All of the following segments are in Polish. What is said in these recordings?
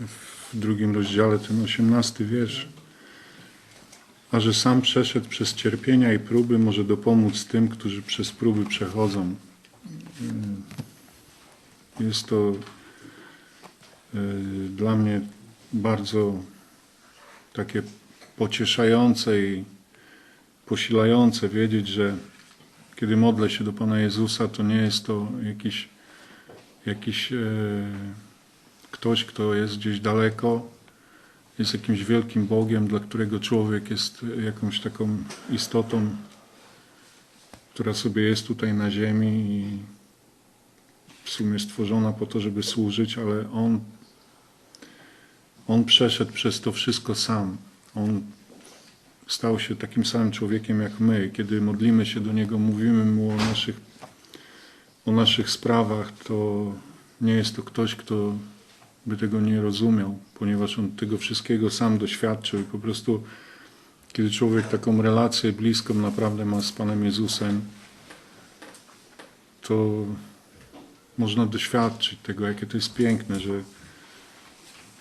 w drugim rozdziale, ten osiemnasty wiersz. A że sam przeszedł przez cierpienia i próby, może dopomóc tym, którzy przez próby przechodzą. Jest to y, dla mnie bardzo takie pocieszające i posilające wiedzieć, że kiedy modlę się do Pana Jezusa, to nie jest to jakiś, jakiś e, ktoś, kto jest gdzieś daleko, jest jakimś wielkim Bogiem, dla którego człowiek jest jakąś taką istotą, która sobie jest tutaj na ziemi i w sumie stworzona po to, żeby służyć, ale On, on przeszedł przez to wszystko sam. On stał się takim samym człowiekiem jak my. Kiedy modlimy się do Niego, mówimy Mu o naszych, o naszych sprawach, to nie jest to ktoś, kto by tego nie rozumiał, ponieważ On tego wszystkiego sam doświadczył i po prostu kiedy człowiek taką relację bliską naprawdę ma z Panem Jezusem, to można doświadczyć tego, jakie to jest piękne, że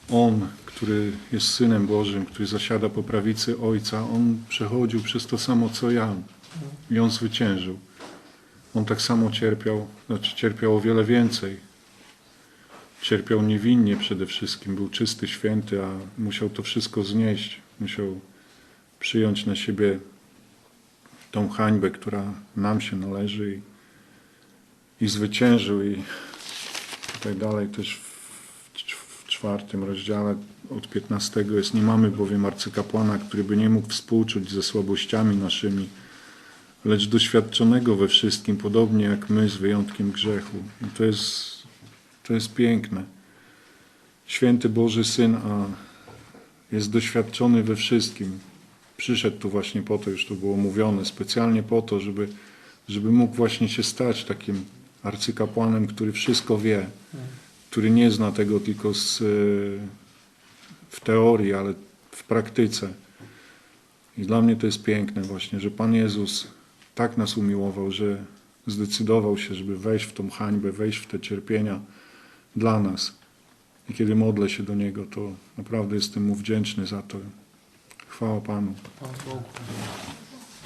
On, który jest Synem Bożym, który zasiada po prawicy Ojca, On przechodził przez to samo, co ja i On zwyciężył. On tak samo cierpiał, znaczy cierpiał o wiele więcej. Cierpiał niewinnie przede wszystkim, był czysty, święty, a musiał to wszystko znieść. Musiał przyjąć na siebie tą hańbę, która nam się należy i, i zwyciężył. I tutaj dalej też w, czwartym rozdziale od 15 jest nie mamy bowiem arcykapłana, który by nie mógł współczuć ze słabościami naszymi, lecz doświadczonego we wszystkim, podobnie jak my, z wyjątkiem grzechu. I to jest, to jest piękne. Święty Boży Syn, a jest doświadczony we wszystkim. Przyszedł tu właśnie po to, już to było mówione, specjalnie po to, żeby, żeby mógł właśnie się stać takim arcykapłanem, który wszystko wie, który nie zna tego tylko z, e, w teorii, ale w praktyce. I dla mnie to jest piękne właśnie, że Pan Jezus tak nas umiłował, że zdecydował się, żeby wejść w tą hańbę, wejść w te cierpienia dla nas. I kiedy modlę się do Niego, to naprawdę jestem Mu wdzięczny za to. Chwała Panu.